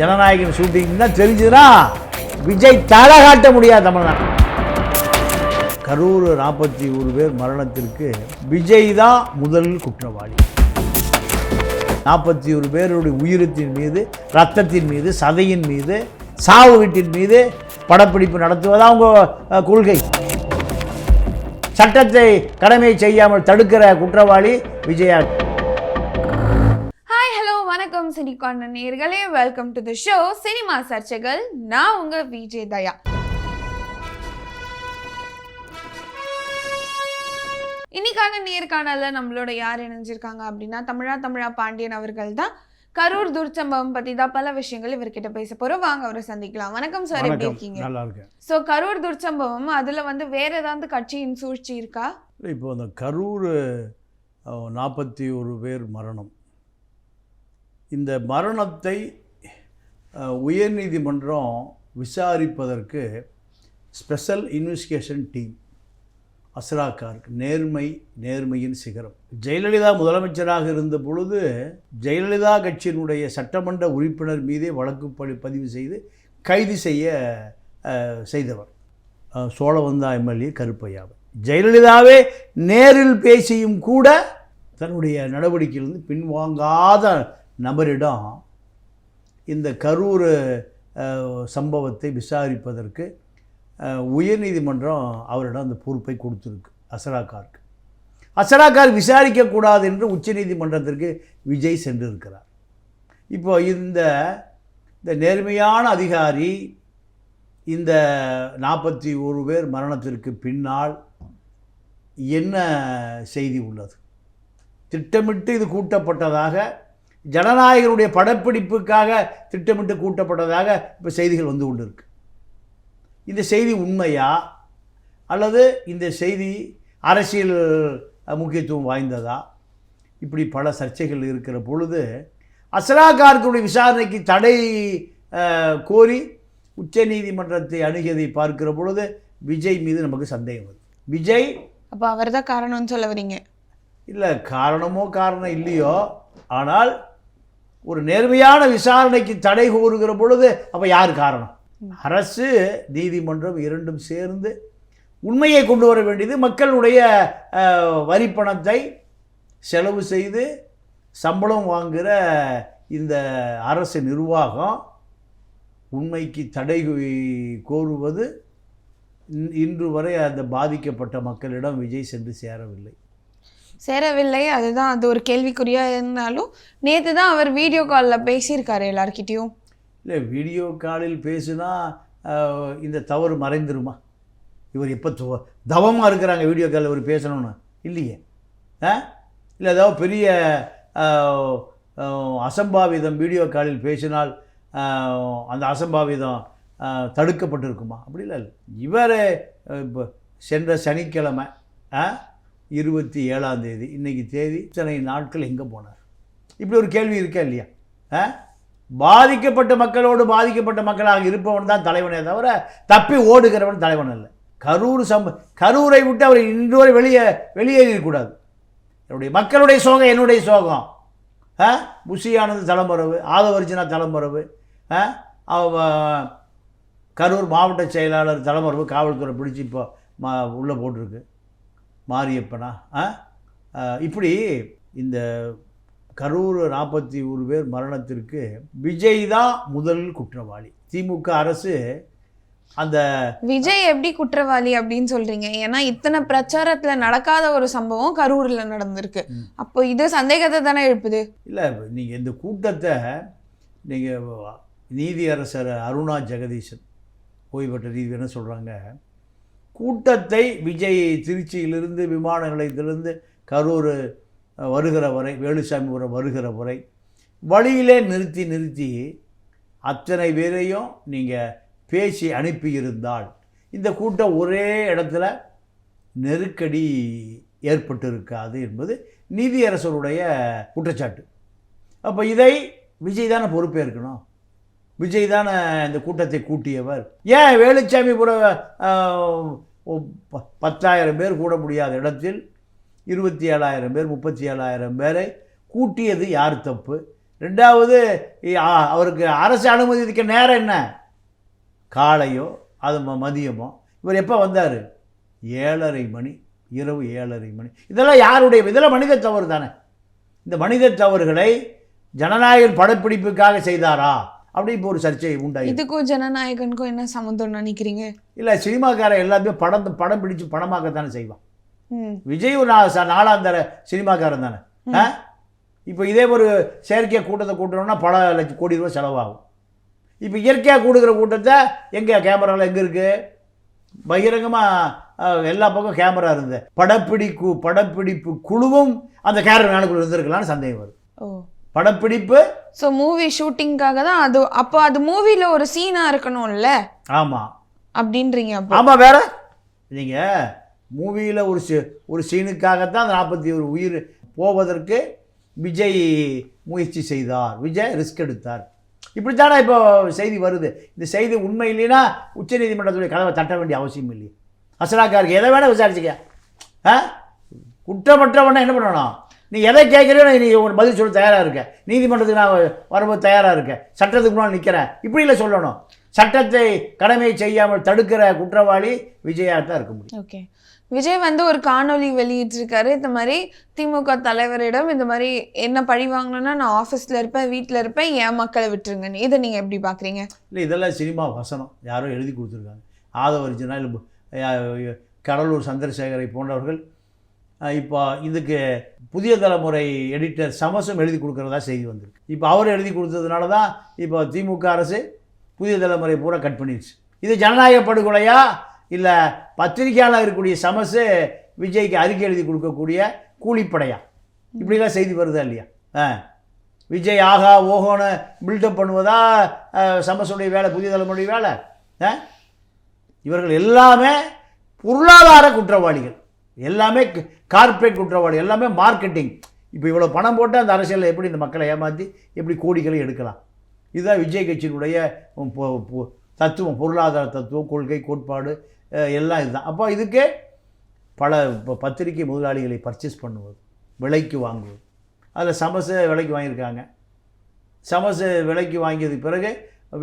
Jananayagan shooting தான் தெரிஞ்சுன்னா விஜய் தலை காட்ட முடியாது தமிழ்நாடு கரூர் நாற்பத்தி ஒரு பேர் மரணத்திற்கு விஜய் தான் முதல் குற்றவாளி. நாற்பத்தி ஒரு பேருடைய உயிரத்தின் மீது ரத்தத்தின் மீது சதையின் மீது சாவு வீட்டின் மீது படப்பிடிப்பு நடத்துவதா அவங்க கொள்கை. சட்டத்தை கடமை செய்யாமல் தடுக்கிற குற்றவாளி விஜயா வணக்கம் சினிகான் நேர்களே. Welcome to the show cinema சர்ச்சைகள் நான் உங்க விஜய் தயா. இன்னைக்கான நேர்காணல்ல நம்மளோட யார் இணைஞ்சிருக்காங்க அப்படின்னா தமிழா தமிழா பாண்டியன் அவர்கள் தான். கரூர் துர்ச்சம்பவம் பத்தி தான் பல விஷயங்கள் இவர்கிட்ட பேச போறோம். வாங்க அவரை சந்திக்கலாம். வணக்கம் சார் எப்படி இருக்கீங்க? நல்லா இருக்கேன் கரூர் துர்ச்சம்பவம் அதுல வந்து வேற ஏதாவது கட்சியின் சூழ்ச்சி இருக்கா? இப்போ அந்த கரூர் நாற்பத்தி ஒரு பேர் மரணம். இந்த மரணத்தை உயர்நீதிமன்றம் விசாரிப்பதற்கு ஸ்பெஷல் இன்வெஸ்டிகேஷன் டீம் அஸ்ராக்காருக்கு நேர்மை நேர்மையின் சிகரம். ஜெயலலிதா முதலமைச்சராக இருந்த பொழுது ஜெயலலிதா கட்சியினுடைய சட்டமன்ற உறுப்பினர் மீதே வழக்கு படி பதிவு செய்து கைது செய்ய செய்தவர். சோழவந்தா எம்எல்ஏ கருப்பையாவை. ஜெயலலிதாவே நேரில் பேசியும் கூட தன்னுடைய நடவடிக்கையிலிருந்து பின்வாங்காத நபரிடம் இந்த கரூர் சம்பவத்தை விசாரிப்பதற்கு உயர்நீதிமன்றம் அவரிடம் அந்த பொறுப்பை கொடுத்துருக்கு அசராக்காருக்கு. அசராக்கார் விசாரிக்கக்கூடாது என்று உச்சநீதிமன்றத்திற்கு விஜய் சென்றிருக்கிறார். இப்போ இந்த இந்த நேர்மையான அதிகாரி இந்த நாற்பத்தி ஒரு பேர் மரணத்திற்கு பின்னால் என்ன செய்தி உள்ளது? திட்டமிட்டு இது கூட்டப்பட்டதாக ஜனநாயகனுடைய படப்பிடிப்புக்காக திட்டமிட்டு கூட்டப்பட்டதாக இப்போ செய்திகள் வந்து கொண்டிருக்கு. இந்த செய்தி உண்மையா? அல்லது இந்த செய்தி அரசியல் முக்கியத்துவம் வாய்ந்ததா? இப்படி பல சர்ச்சைகள் இருக்கிற பொழுது அசலாகாரத்துடைய விசாரணைக்கு தடை கோரி உச்சநீதிமன்றத்தை அணுகியதை பார்க்கிற பொழுது விஜய் மீது நமக்கு சந்தேகம் வருது. விஜய்? அப்ப அவர்தான் காரணம்னு சொல்ல வரீங்க. இல்லை காரணமோ காரணம் இல்லையோ ஆனால் ஒரு நேர்மையான விசாரணைக்கு தடை கோருகிற பொழுது அப்போ யார் காரணம்? அரசு நீதிமன்றம் இரண்டும் சேர்ந்து உண்மையை கொண்டு வர வேண்டியது மக்களுடைய வரிப்பணத்தை செலவு செய்து சம்பளம் வாங்குகிற இந்த அரசு நிர்வாகம் உண்மைக்கு தடை கோருவது இன்- இன்று வரை அந்த பாதிக்கப்பட்ட மக்களிடம் விஜய் சென்று சேரவில்லை. சேரவில்லை. அதுதான் அது ஒரு கேள்விக்குறியாக இருந்தாலும் நேற்று தான் அவர் வீடியோ காலில் பேசியிருக்காரு எல்லார்கிட்டையும். இல்லை வீடியோ காலில் பேசுனா இந்த தவறு மறைந்துருமா? இவர் எப்போ தவமாக இருக்கிறாங்க வீடியோ காலில் இவர் பேசணும்னு. இல்லையே. ஆ? இல்லை ஏதாவது பெரிய அசம்பாவிதம் வீடியோ காலில் பேசினால் அந்த அசம்பாவிதம் தடுக்கப்பட்டிருக்குமா? அப்படி இல்லை இவர் இப்போ சென்ற சனிக்கிழமை ஆ? இருபத்தி ஏழாம் தேதி. இன்னைக்கு தேதி இத்தனை நாட்கள் எங்கே போனார்? இப்படி ஒரு கேள்வி இருக்கா இல்லையா? ஆ? பாதிக்கப்பட்ட மக்களோடு பாதிக்கப்பட்ட மக்களாக இருப்பவன் தான் தலைவனே தவிர தப்பி ஓடுகிறவன் தலைவன் இல்லை கரூர் சம்ப கரூரை விட்டு அவர் இன்று வரை வெளியே வெளியேறிடக்கூடாது என்னுடைய மக்களுடைய சோகம் என்னுடைய சோகம். ஆ? புஷியானது தலைமறைவு ஆதவர்ஜினா தலைமுறவு ஆ? அவ- கரூர் மாவட்ட செயலாளர் தலைமுறவு காவல்துறை பிடிச்சி இப்போ உள்ளே போட்டிருக்கு. மாரியப்பனா? இப்படி இந்த கரூர் நாற்பத்தி ஒரு பேர் மரணத்திற்கு விஜய் தான் முதல் குற்றவாளி. திமுக அரசு அந்த விஜய் எப்படி குற்றவாளி அப்படின்னு சொல்றீங்க? ஏன்னா இத்தனை பிரச்சாரத்துல நடக்காத ஒரு சம்பவம் கரூர்ல நடந்திருக்கு. அப்போ இது சந்தேகத்தை தானே எழுப்புது? இல்லை நீங்கள் இந்த கூட்டத்தை நீங்கள் நீதியரசர் அருணா ஜெகதீசன் ஓய்வு பெற்ற என்ன சொல்கிறாங்க கூட்டத்தை விஜய் திருச்சியிலிருந்து விமான நிலையத்திலிருந்து கரூர் வருகிற வரை வேலுசாமிபுரம் வருகிற வரை வழியிலே நிறுத்தி நிறுத்தி அத்தனை பேரையும் நீங்கள் பேசி அனுப்பியிருந்தால் இந்த கூட்டம் ஒரே இடத்துல நெருக்கடி ஏற்பட்டிருக்காது என்பது நீதியரசருடைய குற்றச்சாட்டு. அப்போ இதை விஜய் தானே பொறுப்பேற்கணும்? விஜய் தானே இந்த கூட்டத்தை கூட்டியவர்? ஏன் வேலுச்சாமிபுரம் புற பத்தாயிரம் பேர் கூட முடியாத இடத்தில் இருபத்தி ஏழாயிரம் பேர் முப்பத்தி ஏழாயிரம் பேரை கூட்டியது யார் தப்பு? ரெண்டாவது ஆ- அவருக்கு அரசு அனுமதிக்க நேரம் என்ன? காலையோ அது ம- மதியமோ. இவர் எப்போ வந்தார்? ஏழரை மணி இரவு ஏழரை மணி. இதெல்லாம் யாருடைய இதெல்லாம் மனித தவறு தானே. இந்த மனித தவறுகளை ஜனநாயக படப்பிடிப்புக்காக செய்தாரா? அப்படி இப்போ ஒரு சர்ச்சை உண்டாகி இதுக்கும் ஜனநாயகனுக்கும் என்ன சம்மந்தம் நினைக்கிறீங்க? இல்லை சினிமாக்காரன் எல்லாத்தையும் படம் படம் பிடிச்சு படமாக்கத்தானே செய்வான். விஜய் ஒரு நாலாந்தர சினிமாக்காரன் தானே. ஆ? இப்போ இதே ஒரு செயற்கையாக கூட்டத்தை கூட்டணும்னா பல லட்சம் கோடி ரூபா செலவாகும். இப்போ இயற்கையாக கூடுகிற கூட்டத்தை எங்கே கேமராவில் எங்கே இருக்குது பகிரங்கமாக எல்லா பக்கம் கேமரா இருந்தது. படப்பிடிப்பு படப்பிடிப்பு குழுவும் அந்த கேமரா மேனுக்குள்ள இருந்திருக்கலாம்னு சந்தேகம் வருது. ஓ. படப்பிடிப்பு. ஸோ மூவி ஷூட்டிங்காக தான் அது அப்போ அது மூவில ஒரு சீனா இருக்கணும்ல? ஆமாம் அப்படின்றீங்க அப்போ. ஆமாம் வேற? நீங்கள் மூவியில் ஒரு சி ஒரு சீனுக்காகத்தான் அந்த நாற்பத்தி ஒரு உயிர் போவதற்கு விஜய் முயற்சி செய்தார். விஜய் ரிஸ்க் எடுத்தார். இப்படித்தானே இப்போ செய்தி வருது. இந்த செய்தி உண்மை இல்லைன்னா உச்சநீதிமன்றத்துடைய கதவை தட்ட வேண்டிய அவசியம் இல்லையே. அசலாக்காருக்கு எதை வேணால் விசாரிச்சுக்க. ஆ? குற்றமற்றவன என்ன பண்ணணும்? நீ எதை கேட்குறியோ நீ ஒரு பதில் சொல்ல தயாராக இருக்க நீதிமன்றத்துக்கு நான் வரும்போது தயாராக இருக்கேன். சட்டத்துக்கு முன்னால் நிற்கிறேன் இப்படி இல்லை சொல்லணும். சட்டத்தை கடமை செய்யாமல் தடுக்கிற குற்றவாளி விஜயாக தான் இருக்க முடியும். ஓகே. விஜய் வந்து ஒரு காணொளி வெளியிட்டிருக்காரு. இந்த மாதிரி திமுக தலைவரிடம் இந்த மாதிரி என்ன பழி வாங்கணும்னா நான் ஆஃபீஸில் இருப்பேன் வீட்டில் இருப்பேன் என் மக்களை விட்டுருங்கன்னு. இதை நீங்கள் எப்படி பார்க்குறீங்க இல்லை இதெல்லாம் சினிமா வசனம். யாரோ எழுதி கொடுத்துருக்காங்க. ஆதவர்ஜனா இல்லை கடலூர் சந்திரசேகரை போன்றவர்கள் இப்போ இதுக்கு புதிய தலைமுறை எடிட்டர் சமசம் எழுதி கொடுக்குறதா செய்தி வந்திருக்கு. இப்போ அவர் எழுதி கொடுத்ததுனால தான் இப்போ திமுக அரசு புதிய தலைமுறை பூரா கட் பண்ணிடுச்சு இது ஜனநாயக படுகொலையா? இல்லை பத்திரிகையாளர் இருக்கக்கூடிய சமசு விஜய்க்கு அறிக்கை எழுதி கொடுக்கக்கூடிய கூலிப்படையா? இப்படிலாம் செய்தி வருதா இல்லையா? ஆ. விஜய் ஆகா ஓஹோன்னு பில்டப் பண்ணுவதா சமசுடைய வேலை புதிய தலைமுறை வேலை? ஆ? இவர்கள் எல்லாமே பொருளாதார குற்றவாளிகள். எல்லாமே கார்ப்பரேட் குற்றவாளி எல்லாமே மார்க்கெட்டிங் இப்போ இவ்வளோ பணம் போட்டு அந்த அரசியலில் எப்படி இந்த மக்களை ஏமாற்றி எப்படி கோடிகளை எடுக்கலாம்? இதுதான் விஜய் கட்சியினுடைய தத்துவம் பொருளாதார தத்துவம் கொள்கை கோட்பாடு எல்லாம் இதுதான். அப்போ இதுக்கே பல பத்திரிகை முதலாளிகளை பர்ச்சேஸ் பண்ணுவது விலைக்கு வாங்குவது. அதில் சமச விலைக்கு வாங்கியிருக்காங்க. சமச விலைக்கு வாங்கியதுக்கு பிறகு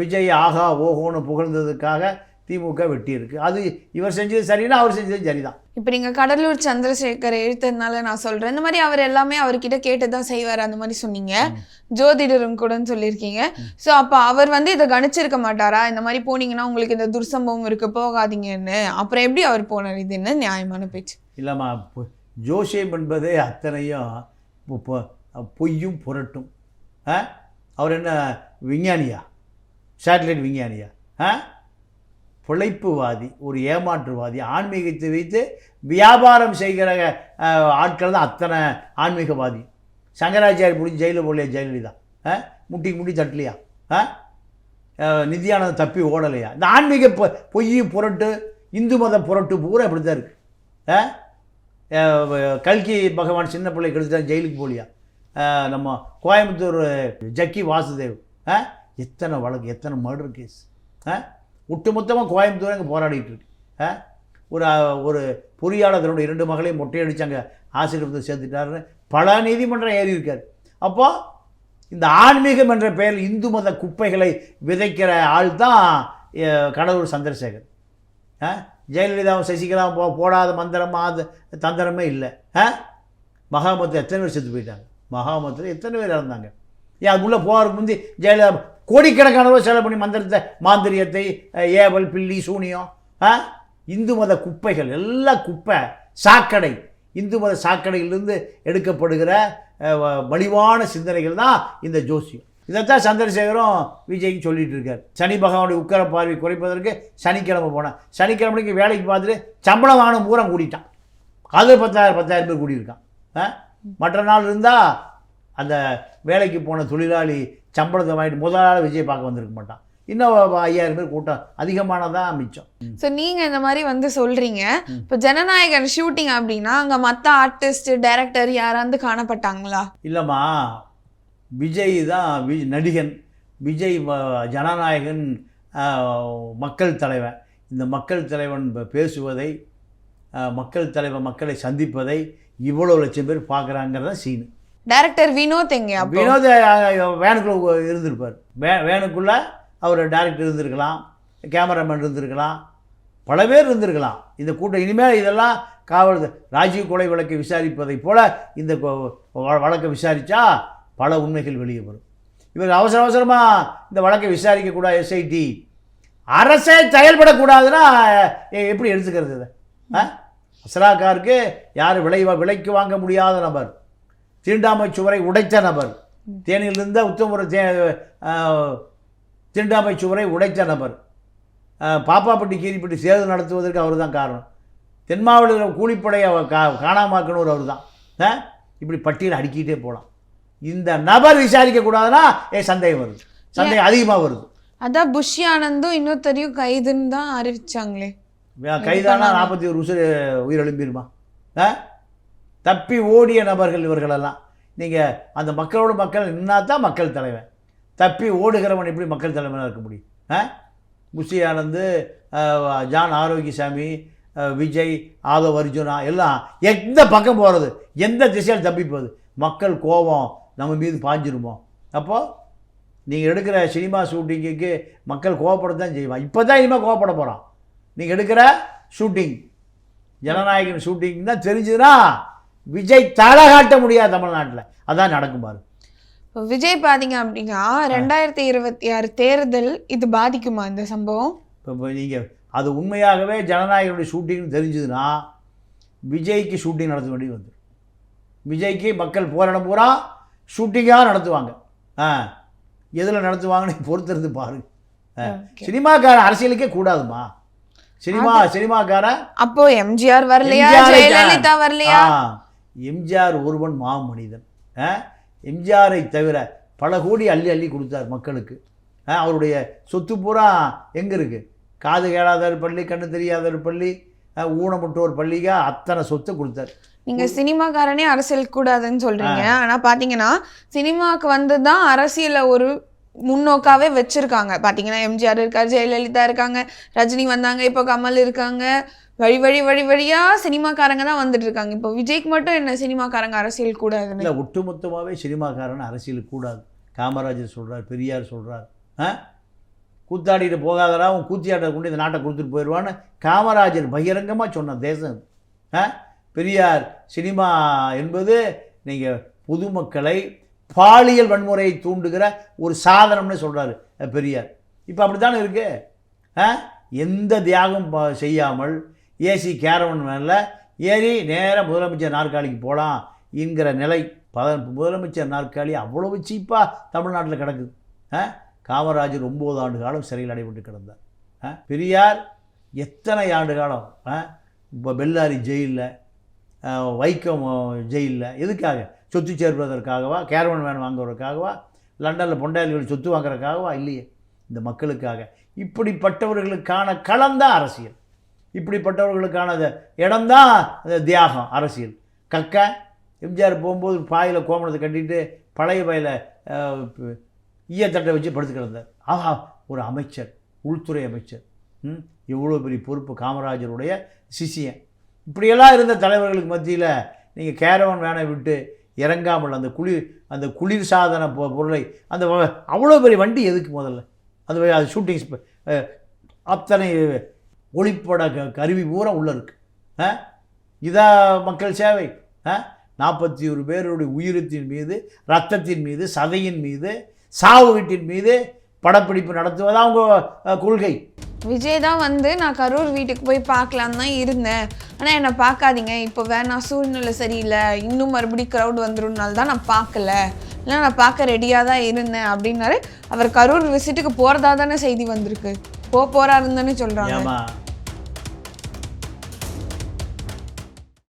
விஜய் ஆகா ஓஹோன்னு புகழ்ந்ததுக்காக திமுக வெட்டியிருக்கு. அது இவர் செஞ்சது சரின்னா அவர் செஞ்சது சரிதான். இப்போ நீங்கள் கடலூர் சந்திரசேகர் எழுத்ததுனால நான் சொல்கிறேன் இந்த மாதிரி அவர் எல்லாமே அவர்கிட்ட கேட்டு தான் செய்வார் அந்த மாதிரி சொன்னீங்க. ஜோதிடரும் கூடன்னு சொல்லியிருக்கீங்க. ஸோ அப்போ அவர் வந்து இதை கணிச்சிருக்க மாட்டாரா? இந்த மாதிரி போனீங்கன்னா உங்களுக்கு இந்த துர்சம்பவம் இருக்கு போகாதீங்கன்னு. அப்புறம் எப்படி அவர் போனார்? இது என்ன நியாயமான பேச்சு? இல்லைம்மா ஜோசியம் என்பதே அத்தனையும் பொய்யும் புரட்டும். ஆ? அவர் என்ன விஞ்ஞானியா? சேட்டலைட் விஞ்ஞானியா? ஆ? பிழைப்புவாதி ஒரு ஏமாற்றுவாதி ஆன்மீகத்தை வைத்து வியாபாரம் செய்கிற ஆட்கள் தான் அத்தனை ஆன்மீகவாதி. சங்கராச்சாரி பிடிச்சி ஜெயிலில் போடலையா? ஜெயலலிதா. ஆ முட்டிக்கு முட்டி தட்டலையா? ஆ தப்பி ஓடலையா? இந்த ஆன்மீக பொ பொய் புரட்டு இந்து மத புரட்டு பூரா இப்படி தான் இருக்குது ஆ கல்கி பகவான் சின்ன பிள்ளை கெடுத்துட்டா ஜெயிலுக்கு போலியா நம்ம கோயம்புத்தூர் ஜக்கி வாசுதேவ். ஆ எத்தனை வழக்கு எத்தனை மர்டர் கேஸ் ஆ ஒட்டுமொத்தமாக கோயம்புத்தூர் அங்கே போராடிட்டு இருக்கு. ஒரு ஒரு பொறியாளர் தன்னுடைய இரண்டு மகளையும் மொட்டையடிச்சு அங்கே ஆசிரியர் சேர்த்துட்டாருன்னு பல நீதிமன்றம் ஏறி அப்போது அப்போ இந்த ஆன்மீகம் என்ற பெயரில் இந்து மத குப்பைகளை விதைக்கிற ஆள் தான் கடலூர் கடவுள் சந்திரசேகர். ஆ? ஜெயலலிதாவும் சசிகலாவும் போ போடாத மந்திரம் அது தந்திரமே இல்லை. ஆ? மகாமத்தில் எத்தனை பேர் செத்து போயிட்டாங்க? மகாமத்தில் எத்தனை பேர் இறந்தாங்க? ஏன் அதுக்குள்ளே போகிறதுக்கு முந்தி ஜெயலலிதா கோடிக்கணக்கான ரூபா செலவு பண்ணி மந்திரத்தை மாந்திரியத்தை ஏவல் பில்லி சூனியம் ஆ? இந்து மத குப்பைகள் எல்லாம் குப்பை சாக்கடை. இந்து மத சாக்கடையிலிருந்து எடுக்கப்படுகிற வ- மலிவான சிந்தனைகள் தான் இந்த ஜோசியம். இதைத்தான் சந்திரசேகரும் விஜய்க்கு சொல்லிட்டு இருக்கார் சனி பகவானுடைய உக்கர பார்வை குறைப்பதற்கு சனிக்கிழமை போனான். சனிக்கிழமைக்கு வேலைக்கு பார்த்துட்டு சம்பளம் வாங்கின பூரா கூட்டிட்டான். அது பத்தாயிரம் பத்தாயிரம் பேர் கூடியிருக்கான். ஆ? மற்ற நாள் இருந்தால் அந்த வேலைக்கு போன தொழிலாளி சம்பளத்தை வாங்கிட்டு முதலாளி விஜய் பார்க்க வந்திருக்க மாட்டான். இன்னும் ஐயாயிரம் பேர் கூட்டம் அதிகமானதான் மிச்சம். ஸோ நீங்கள் இந்த மாதிரி வந்து சொல்கிறீங்க இப்போ ஜனநாயகன் ஷூட்டிங் அப்படின்னா அங்கே மற்ற ஆர்டிஸ்ட் டைரக்டர் யாராவது காணப்பட்டாங்களா? இல்லைம்மா. விஜய் தான் வி நடிகன். விஜய் ஜனநாயகன் மக்கள் தலைவன். இந்த மக்கள் தலைவன் பேசுவதை மக்கள் தலைவன் மக்களை சந்திப்பதை இவ்வளோ லட்சம் பேர் பார்க்குறாங்கிறத சீனு டேரக்டர் வினோத் எங்க வினோத் வேனுக்குள்ள இருந்திருப்பார். வே வேனுக்குள்ள அவர் டேரக்டர் இருந்திருக்கலாம் கேமராமேன் இருந்திருக்கலாம் பல பேர் இருந்திருக்கலாம். இந்த கூட்டம் இனிமேல் இதெல்லாம் காவல் ராஜீவ் கொலை வழக்கை விசாரிப்பதைப் போல இந்த வ- வழக்கை விசாரித்தா பல உண்மைகள் வெளியே வரும். இவர் அவசர அவசரமாக இந்த வழக்கை விசாரிக்கக்கூடாது எஸ்ஐடி அரசே செயல்படக்கூடாதுன்னா எப்படி எடுத்துக்கிறது இதை? ஆ யார் விலை விலைக்கு வாங்க முடியாத நபர். தீண்டாமை சுவரை உடைத்த நபர். தேனியிலிருந்த உத்தமபுர தே ஆ, தீண்டாமை சுவரை உடைத்த நபர். பாப்பாப்பட்டி கீரிப்பட்டி சேது நடத்துவதற்கு அவர் தான் காரணம். தென் மாவட்டத்தில் கூலிப்படையை கா காணாமாக்கணும் அவர் தான் இப்படி பட்டியல் அடுக்கிட்டே போகலாம் இந்த நபர் விசாரிக்கக்கூடாதுன்னா ஏ சந்தேகம் வருது. சந்தேகம் அதிகமாக வருது. அதான் புஷி ஆனந்தும் இன்னொருத்தரையும் கைதுன்னு தான் அறிவிச்சாங்களே. கைதானா நாற்பத்தி ஒரு உசுறு உயிரெழும்பிருமா ஆ தப்பி ஓடிய நபர்கள் இவர்களெல்லாம். நீங்கள் அந்த மக்களோட மக்கள் நின்னா தான் மக்கள் தலைவன். தப்பி ஓடுகிறவன் எப்படி மக்கள் தலைவனாக இருக்க முடியும்? ஆ? முசி ஆனந்து ஜான் ஆரோக்கியசாமி விஜய் ஆதவ் அர்ஜுனா எல்லாம் எந்த பக்கம் போகிறது எந்த திசையில் தப்பி போகுது? மக்கள் கோபம் நம்ம மீது பாஞ்சிருமோ? அப்போது நீங்கள் எடுக்கிற சினிமா ஷூட்டிங்குக்கு மக்கள் கோவப்படத்தான் செய்வான். இப்போ தான் இனிமேல் கோவப்பட போகிறான் நீங்கள் எடுக்கிற ஷூட்டிங் ஜனநாயகன் ஷூட்டிங் தான் தெரிஞ்சுதுன்னா விஜய் தலை காட்ட முடியாது தமிழ்நாட்டில். அதான் நடக்கும் பாரு. விஜய் பாத்தீங்க அப்படின்னா ரெண்டாயிரத்தி இருபத்தி ஆறு தேர்தல் இது பாதிக்குமா இந்த சம்பவம்? இப்போ நீங்கள் அது உண்மையாகவே ஜனநாயகனுடைய ஷூட்டிங்னு தெரிஞ்சுதுன்னா விஜய்க்கு ஷூட்டிங் நடத்த வேண்டி வந்து. விஜய்க்கு மக்கள் போராடம் பூரா ஷூட்டிங்காக நடத்துவாங்க. ஆ எதில் நடத்துவாங்கன்னு பொறுத்திருந்து. Okay. சினிமாக்காரன் அரசியலுக்கே கூடாதுமா? சினிமா சினிமாக்காரன் அப்போ எம்ஜிஆர் வரலையா? ஜெயலலிதா வரலையா? எம்ஜிஆர் ஒருவன் மா மனிதன் ஆ, எம்ஜிஆரை தவிர பல கோடி அள்ளி அள்ளி கொடுத்தார் மக்களுக்கு. அவருடைய சொத்து பூரா எங்கே இருக்கு? காது கேளாதவர் பள்ளி கண்ணு தெரியாதவர் பள்ளி ஊனமுற்றோர் பள்ளிக்கு அத்தனை சொத்து கொடுத்தார். நீங்க சினிமாக்காரனே அரசியல் கூடாதுன்னு சொல்றீங்க. ஆனா பாத்தீங்கன்னா சினிமாக்கு வந்து தான் அரசியல ஒரு முன்னோக்காவே வச்சிருக்காங்க. பாத்தீங்கன்னா எம்ஜிஆர் இருக்காரு ஜெயலலிதா இருக்காங்க ரஜினி வந்தாங்க இப்போ கமல் இருக்காங்க வழி வழி வழி வழியாக சினிமாக்காரங்க தான் வந்துட்டு இருக்காங்க இப்போ விஜய்க்கு மட்டும் என்ன சினிமாக்காரங்க அரசியல் கூடாதுன்னு? இல்லை ஒட்டுமொத்தமாகவே சினிமாக்காரன் அரசியல் கூடாது. காமராஜர் சொல்கிறார் பெரியார் சொல்கிறார் ஆ? கூத்தாடிட்டு போகாதடா உன் கூத்தியாட்ட கொண்டு இந்த நாட்டை கொடுத்துட்டு போயிடுவான்னு காமராஜர் பகிரங்கமாக சொன்ன தேசம் ஆ? பெரியார் சினிமா என்பது நீங்கள் பொதுமக்களை பாலியல் வன்முறையை தூண்டுகிற ஒரு சாதனம்னு சொல்கிறாரு பெரியார். இப்போ அப்படி தானே இருக்குது ஆ? எந்த தியாகம் ப- செய்யாமல் ஏசி கேரவன் மேலே ஏறி நேராக முதலமைச்சர் நாற்காலிக்கு போகலாம் என்கிற நிலை. பத முதலமைச்சர் நாற்காலி அவ்வளவு சீப்பாக தமிழ்நாட்டில் கிடக்குது. ஆ? காமராஜர் ஒம்பது ஆண்டு காலம் சிறையில் அடைபட்டு கிடந்தார். பெரியார் எத்தனை ஆண்டு காலம்? ஆ? இப்போ பெல்லாரி ஜெயிலில் வைக்கம் ஜெயிலில் எதுக்காக? சொத்து சேர்ப்பதற்காகவா? Caravan van வாங்குவதற்காகவா? லண்டனில் பொண்டாளிகள் சொத்து வாங்குறதுக்காகவா? இல்லையே. இந்த மக்களுக்காக. இப்படிப்பட்டவர்களுக்கான களம்தான் அரசியல். இப்படிப்பட்டவர்களுக்கான அது இடம்தான் அந்த தியாகம் அரசியல். கக்க எம்ஜிஆர் போகும்போது பாயில் கோமணத்தை கட்டிட்டு பழைய பையில ஈயத்தட்டை வச்சு படுத்து கிடந்தார் ஆஹா ஒரு அமைச்சர் உள்துறை அமைச்சர். இவ்வளோ எவ்வளோ பெரிய பொறுப்பு காமராஜருடைய சிசியன் இப்படியெல்லாம் இருந்த தலைவர்களுக்கு மத்தியில் நீங்கள் கேரவன் வேனை விட்டு இறங்காமல் அந்த குளிர் அந்த குளிர் சாதன பொ- பொருளை அந்த அவ்வளோ பெரிய வண்டி எதுக்கு முதல்ல? அது அது ஷூட்டிங்ஸ் அத்தனை ஒளிப்பட க- கருவி பூரா உள்ளே இருக்குது ஆ? இதா மக்கள் சேவை. ஆ? நாற்பத்தி ஒரு பேருடைய உயிரத்தின் மீது ரத்தத்தின் மீது சதையின் மீது சாவு வீட்டின் மீது படப்பிடிப்பு நடத்துவது அவங்க கொள்கை? விஜய் தான் வந்து நான் கரூர் வீட்டுக்கு போய் பார்க்கலான்னு தான் இருந்தேன். ஆனால் என்னை பார்க்காதீங்க. இப்போ வேணாம் சூழ்நிலை சரியில்லை. இன்னும் மறுபடியும் க்ரௌட் வந்துடும்னால தான் நான் பார்க்கல. இல்லை நான் பார்க்க ரெடியாக தான் இருந்தேன் அப்படின்னாரு. அவர் கரூர் விசிட்டுக்கு போகிறதா தானே செய்தி வந்திருக்கு. போக போகிறாருன்னு தானே சொல்கிறாங்க